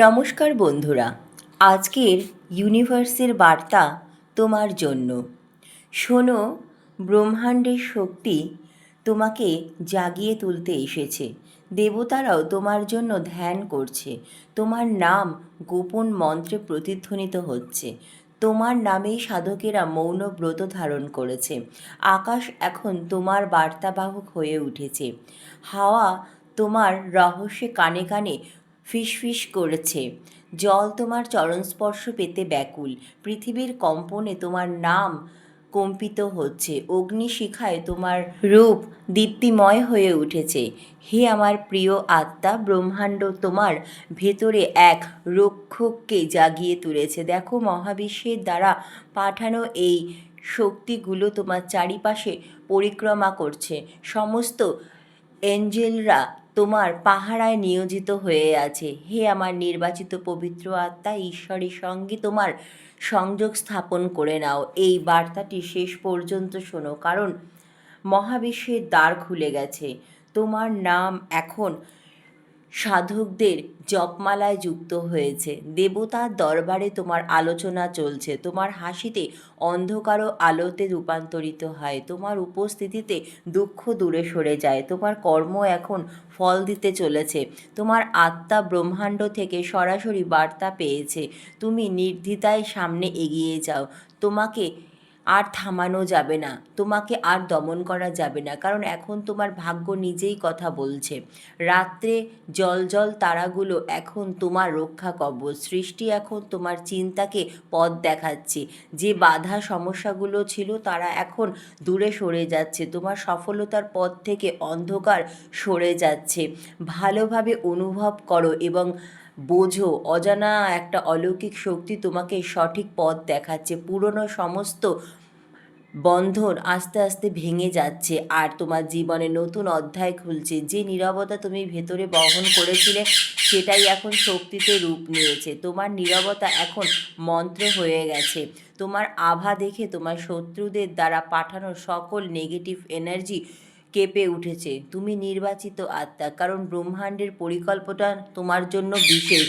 নমস্কার বন্ধুরা, আজকের ইউনিভার্সের বার্তা তোমার জন্য। শোনো, ব্রহ্মাণ্ডের শক্তি তোমাকে জাগিয়ে তুলতে এসেছে। দেবতারাও তোমার জন্য ধ্যান করছে। তোমার নাম গোপন মন্ত্রে প্রতিধ্বনিত হচ্ছে। তোমার নামেই সাধকেরা মৌন ব্রত ধারণ করেছে। আকাশ এখন তোমার বার্তাবাহক হয়ে উঠেছে। হাওয়া তোমার রহস্যে কানে কানে ফিসফিস করেছে। জল তোমার চরণস্পর্শ পেতে ব্যাকুল। পৃথিবীর কম্পনে তোমার নাম কম্পিত হচ্ছে। অগ্নিশিখায় তোমার রূপ দীপ্তিময় হয়ে উঠেছে। হে আমার প্রিয় আত্মা, ব্রহ্মাণ্ড তোমার ভেতরে এক রক্ষককে জাগিয়ে তুলেছে। দেখো মহাবিশ্বের দ্বারা পাঠানো এই শক্তিগুলো তোমার চারিপাশে পরিক্রমা করছে। সমস্ত এঞ্জেলরা তোমার পাহারায় নিয়োজিত হয়ে আছে। হে আমার নির্বাচিত পবিত্র আত্মা ঈশ্বরের সঙ্গে তোমার সংযোগ স্থাপন করে নাও। এই বার্তাটি শেষ পর্যন্ত শোনো, কারণ মহাবিশ্বের দ্বার খুলে গেছে। তোমার নাম এখন সাধকদের জপমালায় যুক্ত হয়েছে। দেবতার দরবারে তোমার আলোচনা চলছে। তোমার হাসিতে অন্ধকার ও আলোতে রূপান্তরিত হয়। তোমার উপস্থিতিতে দুঃখ দূরে সরে যায়। তোমার কর্ম এখন ফল দিতে চলেছে। তোমার আত্মা ব্রহ্মাণ্ড থেকে সরাসরি বার্তা পেয়েছে। তুমি নির্দ্বিধায় সামনে এগিয়ে যাও। তোমাকে আর থামানো যাবে না। তোমাকে আর দমন করা যাবে না। কারণ এখন তোমার ভাগ্য নিজেই কথা বলছে। রাত্রে জল জল তারাগুলো এখন তোমার রক্ষা কবচ। সৃষ্টি এখন তোমার চিন্তাকে পথ দেখাচ্ছে। যে বাধা সমস্যাগুলো ছিল তারা এখন দূরে সরে যাচ্ছে। তোমার সফলতার পথ থেকে অন্ধকার সরে যাচ্ছে। ভালোভাবে অনুভব করো এবং বোঝো, অজানা একটা অলৌকিক শক্তি তোমাকে সঠিক পথ দেখাচ্ছে। পুরনো সমস্ত বন্ধন আস্তে আস্তে ভেঙে যাচ্ছে আর তোমার জীবনে নতুন অধ্যায় খুলছে। যে নীরবতা তুমি ভেতরে বহন করেছিলে, সেটাই এখন শক্তিতে রূপ নিয়েছে। তোমার নীরবতা এখন মন্ত্র হয়ে গেছে। তোমার আভা দেখে তোমার শত্রুদের দ্বারা পাঠানো সকল নেগেটিভ এনার্জি কেঁপে উঠেছে। তুমি নির্বাচিত আত্মা, কারণ ব্রহ্মাণ্ডের পরিকল্পনা তোমার জন্য বিশেষ।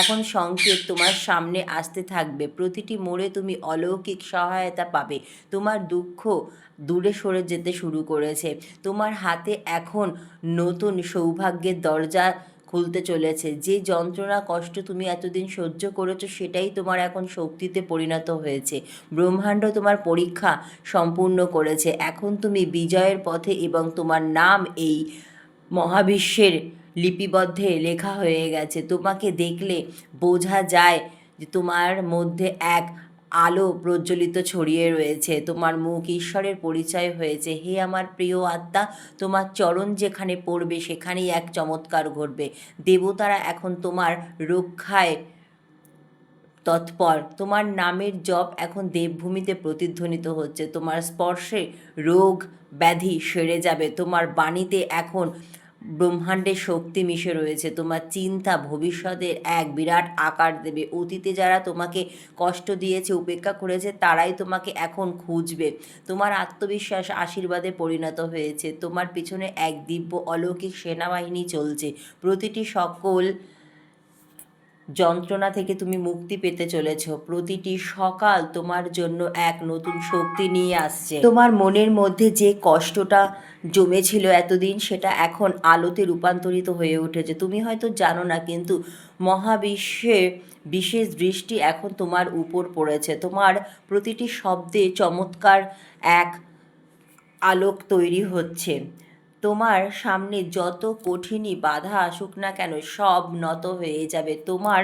এখন সংকেত তোমার সামনে আসতে থাকবে। প্রতিটি মোড়ে তুমি অলৌকিক সহায়তা পাবে। তোমার দুঃখ দূরে সরে যেতে শুরু করেছে। তোমার হাতে এখন নতুন সৌভাগ্যের দরজা খুলতে চলেছে। যে যন্ত্রণা, কষ্ট তুমি এতদিন সহ্য করেছ, সেটাই তোমার এখন শক্তিতে পরিণত হয়েছে। ব্রহ্মাণ্ড তোমার পরীক্ষা সম্পূর্ণ করেছে। এখন তুমি বিজয়ের পথে এবং তোমার নাম এই মহাবিশ্বের লিপিবদ্ধে লেখা হয়ে গেছে। তোমাকে দেখলে বোঝা যায় যে তোমার মধ্যে এক আলো প্রজ্বলিত ছড়িয়ে রয়েছে। তোমার মুখ ঈশ্বরের পরিচয় হয়েছে। হে আমার প্রিয় আত্মা, তোমার চরণ যেখানে পড়বে, সেখানেই এক চমৎকার ঘটবে। দেবতারা এখন তোমার রক্ষায় তৎপর। তোমার নামের জপ এখন দেবভূমিতে প্রতিধ্বনিত হচ্ছে। তোমার স্পর্শে রোগ ব্যাধি সেরে যাবে। তোমার বাণীতে এখন ব্রহ্মাণ্ডের শক্তি মিশে রয়েছে। তোমার চিন্তা ভবিষ্যতের এক বিরাট আকার দেবে। অতীতে যারা তোমাকে কষ্ট দিয়েছে, উপেক্ষা করেছে, তারাই তোমাকে এখন খুঁজবে। তোমার আত্মবিশ্বাস আশীর্বাদে পরিণত হয়েছে। তোমার পিছনে এক দিব্য অলৌকিক সেনাবাহিনী চলছে। প্রতিটি সকল যন্ত্রণা থেকে তুমি মুক্তি পেতে চলেছ। প্রতিটি সকাল তোমার জন্য এক নতুন শক্তি নিয়ে আসছে। তোমার মনের মধ্যে যে কষ্টটা জমেছিল এতদিন, সেটা এখন আলোতে রূপান্তরিত হয়ে উঠেছে। তুমি হয়তো জানো না, কিন্তু মহাবিশ্বে বিশেষ দৃষ্টি এখন তোমার উপর পড়েছে। তোমার প্রতিটি শব্দে চমৎকার এক আলোক তৈরি হচ্ছে। তোমার সামনে যত কঠিনই বাধা আসুক না কেন, সব নত হয়ে যাবে। তোমার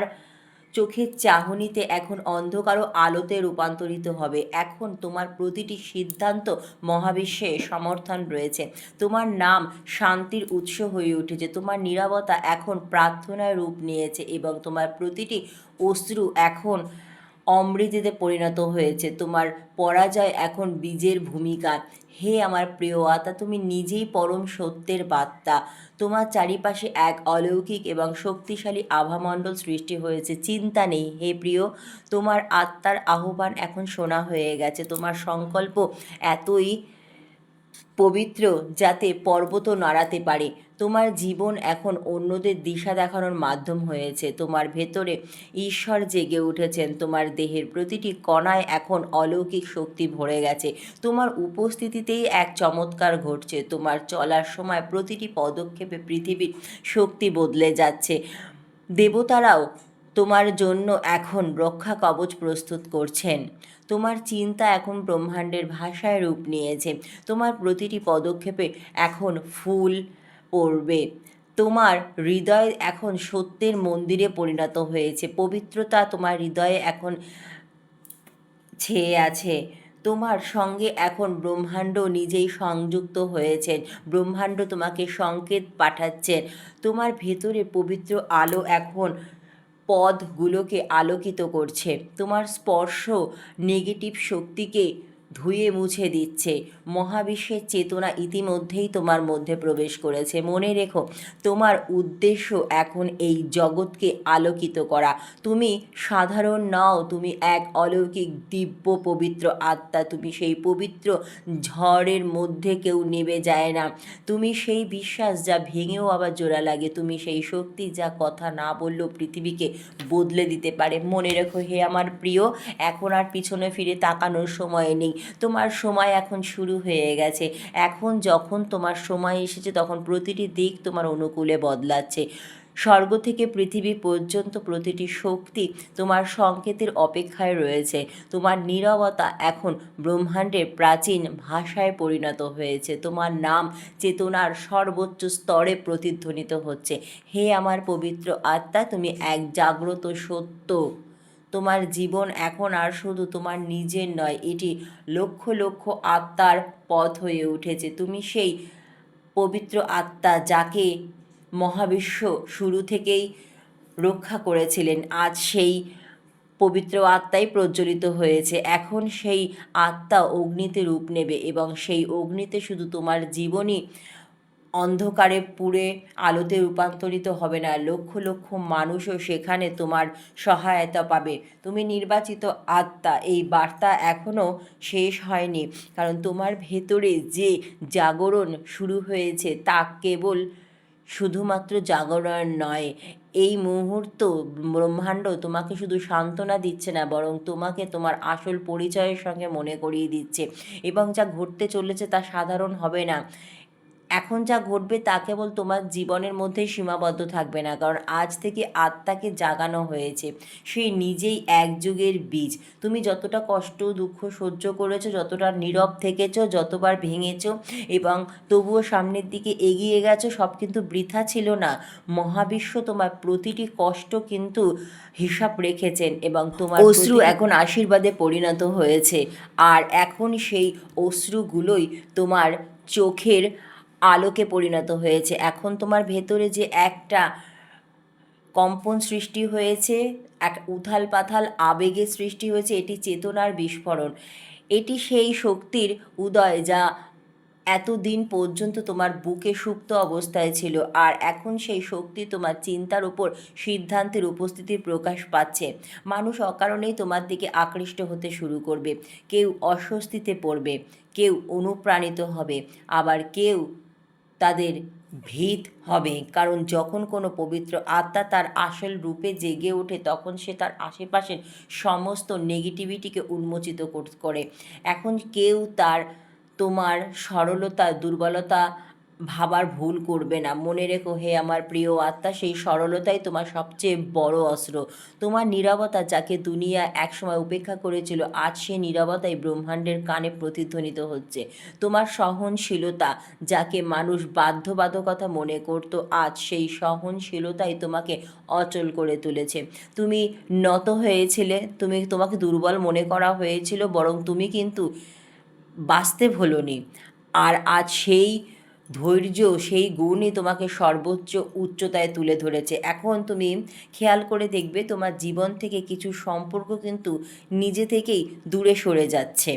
চোখের চাহনিতে এখন অন্ধকার ও আলোতে রূপান্তরিত হবে। এখন তোমার প্রতিটি সিদ্ধান্ত মহাবিশ্বে সমর্থন রয়েছে। তোমার নাম শান্তির উৎস হয়ে উঠেছে। তোমার নিরাপত্তা এখন প্রার্থনায় রূপ নিয়েছে এবং তোমার প্রতিটি অশ্রু এখন অমৃতিতে পরিণত হয়েছে। তোমার পরাজয় এখন বীজের ভূমিকা। হে আমার প্রিয় আতা তুমি নিজেই পরম সত্যের বার্তা। তোমার চারিপাশে এক অলৌকিক এবং শক্তিশালী আভামণ্ডল সৃষ্টি হয়েছে। চিন্তা নেই, হে প্রিয়, তোমার আত্মার আহ্বান এখন শোনা হয়ে গেছে। তোমার সংকল্প এতই পবিত্র যাতে পর্বত নাড়াতে পারে। তোমার জীবন এখন অন্যদের দিশা দেখানোর মাধ্যম হয়েছে। তোমার ভেতরে ঈশ্বর জেগে উঠেছেন। তোমার দেহের প্রতিটি কণায় এখন অলৌকিক শক্তি ভরে গেছে। তোমার উপস্থিতিতেই এক চমৎকার ঘটছে। তোমার চলার সময় প্রতিটি পদক্ষেপে পৃথিবীর শক্তি বদলে যাচ্ছে। দেবতারাও তোমার জন্য এখন রক্ষা কবচ প্রস্তুত করছেন। তোমার চিন্তা এখন ব্রহ্মাণ্ডের ভাষায় রূপ নিয়েছে। তোমার প্রতিটি পদক্ষেপে এখন ফুল পড়বে। তোমার হৃদয় এখন সত্যের মন্দিরে পরিণত হয়েছে। পবিত্রতা তোমার হৃদয়ে এখন ছেয়ে আছে। তোমার সঙ্গে এখন ব্রহ্মাণ্ড নিজেই সংযুক্ত হয়েছেন। ব্রহ্মাণ্ড তোমাকে সংকেত পাঠাচ্ছেন। তোমার ভেতরে পবিত্র আলো এখন পদগুলোকে আলোকিত করছে। তোমার স্পর্শ নেগেটিভ শক্তিকে ধুয়ে মুছে দিচ্ছে। মহাবিশ্বের চেতনা ইতিমধ্যেই তোমার মধ্যে প্রবেশ করেছে। মনে রেখো, তোমার উদ্দেশ্য এখন এই জগৎকে আলোকিত করা। তুমি সাধারণ নও, তুমি এক অলৌকিক, দিব্য, পবিত্র আত্মা। তুমি সেই পবিত্র ঝড়ের মধ্যে কেউ নেবে যায় না। তুমি সেই বিশ্বাস যা ভেঙেও আবার জোড়া লাগে। তুমি সেই শক্তি যা কথা না বললেও পৃথিবীকে বদলে দিতে পারে। মনে রেখো, হে আমার প্রিয়, এখন আর পিছনে ফিরে তাকানোর সময় নেই। তোমার সময় এখন শুরু হয়ে গেছে। এখন যখন তোমার সময় এসেছে, তখন প্রতিটি দিক তোমার অনুকূলে বদলাচ্ছে। স্বর্গ থেকে পৃথিবী পর্যন্ত প্রতিটি শক্তি তোমার সংকেতের অপেক্ষায় রয়েছে। তোমার নীরবতা এখন ব্রহ্মাণ্ডের প্রাচীন ভাষায় পরিণত হয়েছে। তোমার নাম চেতনার সর্বোচ্চ স্তরে প্রতিধ্বনিত হচ্ছে। হে আমার পবিত্র আত্মা, তুমি এক জাগ্রত সত্য। তোমার জীবন এখন আর শুধু তোমার নিজের নয়, এটি লক্ষ লক্ষ আত্মার পথ হয়ে উঠেছে। তুমি সেই পবিত্র আত্মা যাকে মহাবিশ্ব শুরু থেকেই রক্ষা করেছিলেন, আজ সেই পবিত্র আত্মাই প্রজ্বলিত হয়েছে। এখন সেই আত্মা অগ্নিতে রূপ নেবে এবং সেই অগ্নিতে শুধু তোমার জীবনই অন্ধকারে পুড়ে আলোতে রূপান্তরিত হবে না। লক্ষ লক্ষ মানুষও সেখানে তোমার সহায়তা পাবে। তুমি নির্বাচিত আত্মা, এই বার্তা এখনও শেষ হয়নি। কারণ তোমার ভেতরে যে জাগরণ শুরু হয়েছে তা কেবল শুধুমাত্র জাগরণ নয়। এই মুহূর্ত ব্রহ্মাণ্ড তোমাকে শুধু সান্ত্বনা দিচ্ছে না, বরং তোমাকে তোমার আসল পরিচয়ের সঙ্গে মনে করিয়ে দিচ্ছে। এবং যা ঘটতে চলেছে তা সাধারণ হবে না। এখন যা ঘটবে তা কেবল তোমার জীবনের মধ্যেই সীমাবদ্ধ থাকবে না কারণ আজ থেকে আত্মাকে জাগানো হয়েছে সে নিজেই এক যুগের বীজ। তুমি যতটা কষ্ট দুঃখ সহ্য করেছ যতটা নীরব থেকেছো যতবার ভেঙেছো এবং তবুও সামনের দিকে এগিয়ে গেছো সব কিন্তু বৃথা ছিল না। মহাবিশ্ব তোমার প্রতিটি কষ্ট কিন্তু হিসাব রেখেছেন এবং তোমার অশ্রু এখন আশীর্বাদে পরিণত হয়েছে। আর এখন সেই অশ্রুগুলোই তোমার চোখের আলোকে পরিণত হয়েছে। এখন তোমার ভেতরে যে একটা কম্পন সৃষ্টি হয়েছে, এক উথাল পাথাল আবেগের সৃষ্টি হয়েছে, এটি চেতনার বিস্ফোরণ। এটি সেই শক্তির উদয় যা এতদিন পর্যন্ত তোমার বুকে সুপ্ত অবস্থায় ছিল, আর এখন সেই শক্তি তোমার চিন্তার উপর সিদ্ধান্তের উপস্থিতির প্রকাশ পাচ্ছে। মানুষ অকারণেই তোমার দিকে আকৃষ্ট হতে শুরু করবে। কেউ অস্বস্তিতে পড়বে, কেউ অনুপ্রাণিত হবে, আবার কেউ তাদের ভীত হবে। কারণ যখন কোনো পবিত্র আত্মা তার আসল রূপে জেগে ওঠে, তখন সে তার আশেপাশের সমস্ত নেগেটিভিটিকে উন্মোচিত করে এখন কেউ তার তোমার সরলতা, দুর্বলতা ভাবার ভুল করবে না। মনে রেখো, হে আমার প্রিয় আত্মা, সেই সরলতাই তোমার সবচেয়ে বড় অস্ত্র। তোমার নীরবতা যাকে দুনিয়া একসময় উপেক্ষা করেছিল, আজ সে নীরবতাই ব্রহ্মাণ্ডের কানে প্রতিধ্বনিত হচ্ছে। তোমার সহনশীলতা যাকে মানুষ বাধ্যবাধকতা মনে করত, আজ সেই সহনশীলতাই তোমাকে অচল করে তুলেছে। তুমি নত হয়েছিলে, তুমি, তোমাকে দুর্বল মনে করা হয়েছিল, বরং তুমি কিন্তু বাঁচতে ভোলনি। আর আজ সেই ধৈর্য, সেই গুণই তোমাকে সর্বোচ্চ উচ্চতায় তুলে ধরেছে। এখন তুমি খেয়াল করে দেখবে তোমার জীবন থেকে কিছু সম্পর্ক কিন্তু নিজে থেকেই দূরে সরে যাচ্ছে।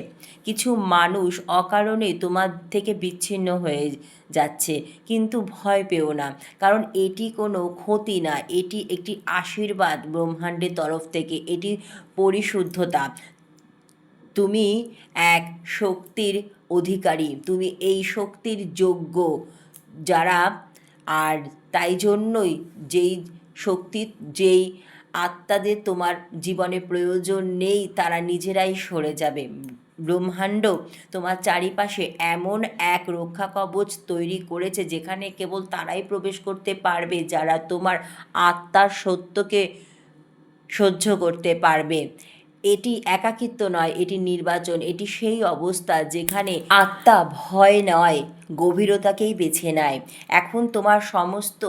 কিছু মানুষ অকারণে তোমার থেকে বিচ্ছিন্ন হয়ে যাচ্ছে, কিন্তু ভয় পেও না। কারণ এটি কোনো ক্ষতি না, এটি একটি আশীর্বাদ ব্রহ্মাণ্ডের তরফ থেকে, এটি পরিশুদ্ধতা। তুমি এক শক্তির অধিকারী, তুমি এই শক্তির যোগ্য। যারা, আর তাই জন্যই যেই শক্তি, যেই আত্মাদের তোমার জীবনে প্রয়োজন নেই, তারা নিজেরাই সরে যাবে। ব্রহ্মাণ্ড তোমার চারিপাশে এমন এক রক্ষা কবচ তৈরি করেছে, যেখানে কেবল তারাই প্রবেশ করতে পারবে, যারা তোমার আত্মার সত্যকে সহ্য করতে পারবে। এটি একাকিত্ব নয়, এটি নির্বাচন, এটি সেই অবস্থা যেখানে আত্মা ভয় নয়, গভীরতাকেই বেছে নেয়। এখন তোমার সমস্ত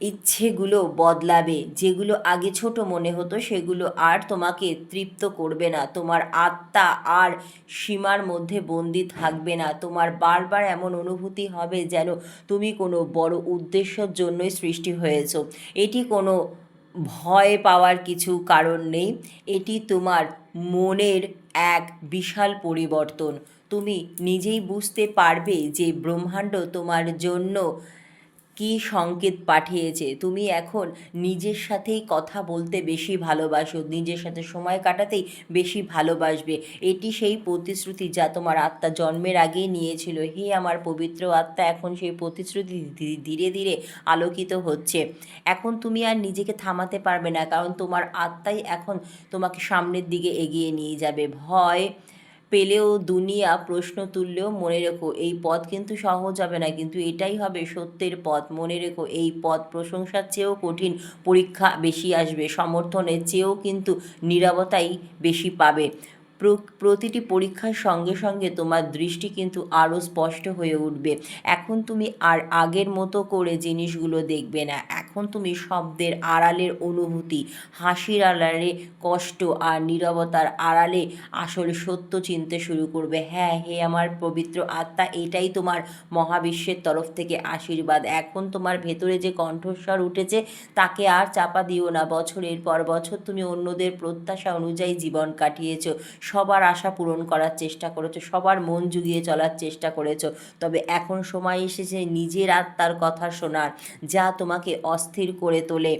ইচ্ছেগুলো বদলাবে, যেগুলো আগে ছোট মনে হতো, সেগুলো আর তোমাকে তৃপ্ত করবে না। তোমার আত্মা আর সীমার মধ্যে বন্দি থাকবে না। তোমার বারবার এমন অনুভূতি হবে যেন তুমি কোনো বড় উদ্দেশ্যের জন্যই সৃষ্টি হয়েছ। এটি কোনো ভয় পাওয়ার কিছু কারণ নেই। এটি তোমার মনের এক বিশাল পরিবর্তন। তুমি নিজেই বুঝতে পারবে যে ব্রহ্মাণ্ড তোমার জন্য কী সংকেত পাঠিয়েছে? তুমি এখন নিজের সাথেই কথা বলতে বেশি ভালোবাসো, নিজের সাথে সময় কাটাতেই বেশি ভালোবাসবে। এটি সেই প্রতিশ্রুতি যা তোমার আত্মা জন্মের আগেই নিয়েছিল। হে আমার পবিত্র আত্মা, এখন সেই প্রতিশ্রুতি ধীরে ধীরে আলোকিত হচ্ছে। এখন তুমি আর নিজেকে থামাতে পারবে না, কারণ তোমার আত্মাই এখন তোমাকে সামনের দিকে এগিয়ে নিয়ে যাবে। ভয় পেলেও দুনিয়া প্রশ্ন তুললেও মনে রেখো, এই পথ কিন্তু সহজ হবে না। কিন্তু এটাই হবে সত্যের পথ। মনে রেখো, এই পথ প্রশংসার চেয়েও কঠিন, পরীক্ষা বেশি আসবে, সমর্থনের চেয়েও কিন্তু নিরবতাই বেশি পাবে। প্রতিটি পরীক্ষার সঙ্গে সঙ্গে তোমার দৃষ্টি কিন্তু আরও স্পষ্ট হয়ে উঠবে। এখন তুমি আর আগের মতো করে জিনিসগুলো দেখবে না। এখন তুমি শব্দের আড়ালের অনুভূতি, হাসির আড়ালে কষ্ট আর নীরবতার আড়ালে আসলে সত্য চিনতে শুরু করবে। হ্যাঁ হে আমার পবিত্র আত্মা, এটাই তোমার মহাবিশ্বের তরফ থেকে আশীর্বাদ। এখন তোমার ভেতরে যে কণ্ঠস্বর উঠেছে, তাকে আর চাপা দিও না। বছরের পর বছর তুমি অন্যদের প্রত্যাশা অনুযায়ী জীবন কাটিয়েছো। সবার আশা পূরণ করার চেষ্টা করেছ, সবার মন জুগিয়ে চলার চেষ্টা করেছ। তবে এখন সময় এসেছে নিজের আত্মার কথা শোনার, যা তোমাকে অস্থির করে তোলে,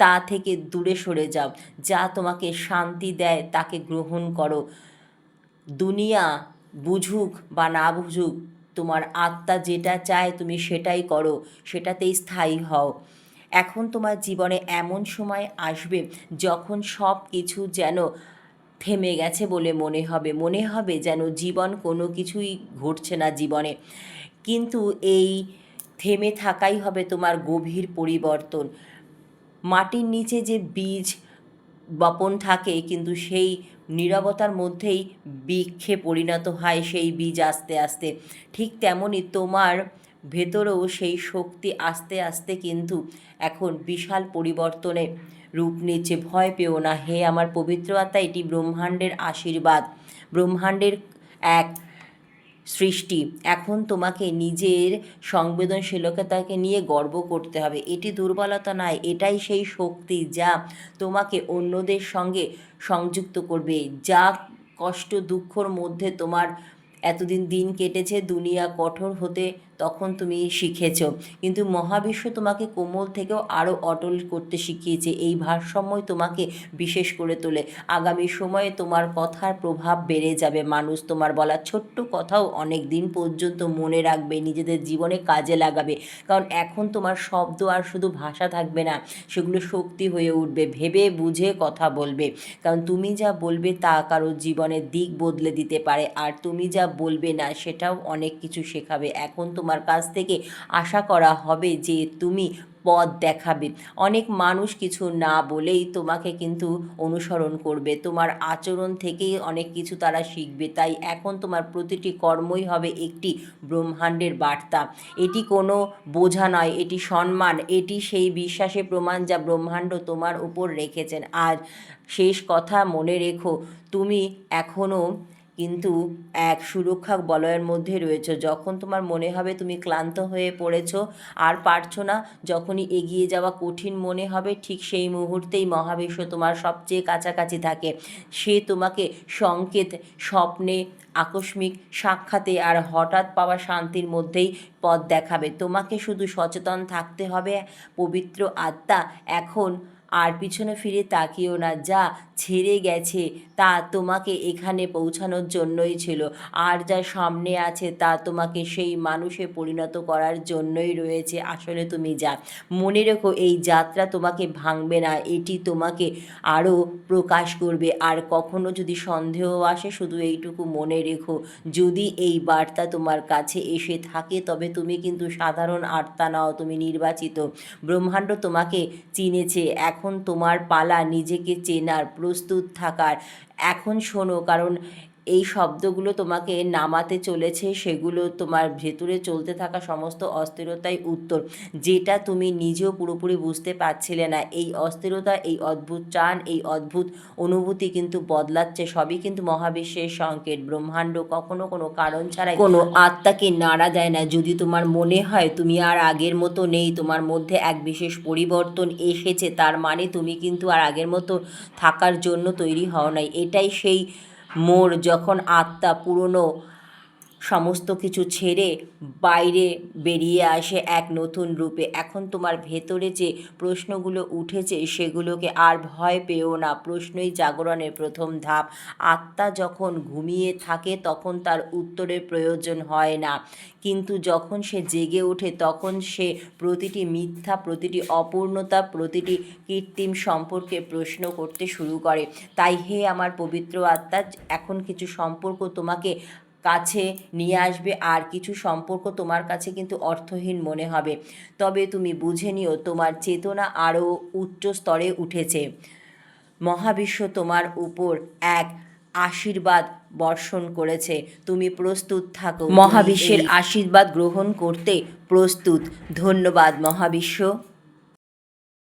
তা থেকে দূরে সরে যাও, যা তোমাকে শান্তি দেয় তাকে গ্রহণ করো। দুনিয়া বুঝুক বা না বুঝুক, তোমার আত্মা যেটা চায় তুমি সেটাই করো, সেটাতেই স্থায়ী হও। এখন তোমার জীবনে এমন সময় আসবে যখন সব কিছু যেন থেমে গেছে বলে মনে হবে। মনে হবে যেন জীবন কোনো কিছুই ঘটছে না জীবনে। কিন্তু এই থেমে থাকাই হবে তোমার গভীর পরিবর্তন। মাটির নিচে যে বীজ বপন থাকে, কিন্তু সেই নীরবতার মধ্যেই বৃক্ষে পরিণত হয় সেই বীজ আস্তে আস্তে। ঠিক তেমনই তোমার ভেতরেও সেই শক্তি আস্তে আস্তে কিন্তু এখন বিশাল পরিবর্তনে রূপ নিচ্ছে, ভয় পেও না। হে আমার পবিত্র আত্মা, এটি ব্রহ্মাণ্ডের আশীর্বাদ। ব্রহ্মাণ্ডের এক সৃষ্টি। এখন তোমাকে নিজের সংবেদনশীলতাকে নিয়ে গর্ব করতে হবে। এটি দুর্বলতা নয়, এটাই সেই শক্তি যা তোমাকে অন্যদের সঙ্গে সংযুক্ত করবে। যা কষ্ট দুঃখর মধ্যে তোমার এতদিন দিন কেটেছে, দুনিয়া কঠোর হতে তখন তুমি শিখেছ। কিন্তু মহাবিশ্ব তোমাকে কোমল থেকেও আরও অটল করতে শিখিয়েছে। এই ভারসাম্যই তোমাকে বিশেষ করে তোলে। আগামী সময়ে তোমার কথার প্রভাব বেড়ে যাবে। মানুষ তোমার বলা ছোট্ট কথাও অনেক দিন পর্যন্ত মনে রাখবে, নিজেদের জীবনে কাজে লাগাবে। কারণ এখন তোমার শব্দ আর শুধু ভাষা থাকবে না, সেগুলো শক্তি হয়ে উঠবে, ভেবে বুঝে কথা বলবে। কারণ তুমি যা বলবে তা কারও জীবনের দিক বদলে দিতে পারে। আর তুমি যা বলবে না, সেটাও অনেক কিছু শেখাবে। এখন তোমার কাছ থেকে আশা করা হবে যে তুমি পথ দেখাবে। অনেক মানুষ কিছু না বলেই তোমাকে কিন্তু অনুসরণ করবে। তোমার আচরণ থেকেই অনেক কিছু তারা শিখবে। তাই এখন তোমার প্রতিটি কর্মই হবে একটি ব্রহ্মাণ্ডের বার্তা। এটি কোনো বোঝা নয়, এটি সম্মান। এটি সেই বিশ্বাসে প্রমাণ যা ব্রহ্মাণ্ড তোমার উপর রেখেছেন। আর শেষ কথা মনে রেখো, তুমি এখনও কিন্তু এক সুরক্ষা বলয়ের মধ্যে রয়েছে। যখন তোমার মনে হবে তুমি ক্লান্ত হয়ে পড়েছ আর পারছ না, যখনই এগিয়ে যাওয়া কঠিন মনে হবে, ঠিক সেই মুহূর্তেই মহাবিশ্ব তোমার সবচেয়ে কাছাকাছি থাকে। সে তোমাকে সংকেত, স্বপ্নে, আকস্মিক সাক্ষাতে আর হঠাৎ পাওয়া শান্তির মধ্যেই পথ দেখাবে। তোমাকে শুধু সচেতন থাকতে হবে, পবিত্র আত্মা এখন আর পিছনে ফিরে তাকিও না, যা ছেড়ে গেছে তা তোমাকে এখানে পৌঁছানোর জন্যই ছিল। আর যা সামনে আছে তা তোমাকে সেই মানুষে পরিণত করার জন্যই রয়েছে। আসলে তুমি যা, মনে রেখো এই যাত্রা তোমাকে ভাঙবে না, এটি তোমাকে আরও প্রকাশ করবে। আর কখনো যদি সন্দেহ আসে, শুধু এইটুকু মনে রেখো, যদি এই বার্তা তোমার কাছে এসে থাকে, তবে তুমি কিন্তু সাধারণ আর্তা নাও, তুমি নির্বাচিত। ব্রহ্মাণ্ড তোমাকে চিনেছে, এখন তোমার পালা নিজেকে চেনার প্রস্তুত থাকার। এখন শোনো কারণ এই শব্দগুলো তোমাকে নামাতে চলেছে সেগুলো তোমার ভেতরে চলতে থাকা সমস্ত অস্থিরতাই উত্তর। যেটা তুমি নিজেও পুরোপুরি বুঝতে পারছিলে না। এই অস্থিরতা এই অদ্ভুত টান এই অদ্ভুত অনুভূতি কিন্তু বদলাচ্ছে। সবই কিন্তু মহাবিশ্বের সংকেত। ব্রহ্মাণ্ড কখনো কোনো কারণ ছাড়াই কোনো আত্মাকে নাড়া দেয় না। যদি তোমার মনে হয় তুমি আর আগের মতো নেই তোমার মধ্যে এক বিশেষ পরিবর্তন এসেছে তার মানে তুমি কিন্তু আর আগের মতো থাকার জন্য তৈরি হও নাই। এটাই সেই মোড় যখন আত্মা পুরনো সমস্ত কিছু ছেড়ে বাইরে বেরিয়ে আসে এক নতুন রূপে। এখন তোমার ভেতরে যে প্রশ্নগুলো উঠেছে সেগুলোকে আর ভয় পেও না। প্রশ্নই জাগরণের প্রথম ধাপ। আত্মা যখন ঘুমিয়ে থাকে তখন তার উত্তরের প্রয়োজন হয় না। কিন্তু যখন সে জেগে ওঠে তখন সে প্রতিটি মিথ্যা, প্রতিটি অপূর্ণতা, প্রতিটি কৃত্রিম সম্পর্কে প্রশ্ন করতে শুরু করে। তাই হে আমার পবিত্র আত্মা, এখন কিছু সম্পর্ক তোমাকে কাছে নিয়ে আসবে। আর কিছু সম্পর্ক তোমার কাছে কিন্তু অর্থহীন মনে হবে। তবে তুমি বুঝে নিও তোমার চেতনা আরও উচ্চ স্তরে উঠেছে। মহাবিশ্ব তোমার উপর এক আশীর্বাদ বর্ষণ করেছে। তুমি প্রস্তুত থাকো। মহাবিশ্বের আশীর্বাদ গ্রহণ করতে প্রস্তুত। ধন্যবাদ মহাবিশ্ব।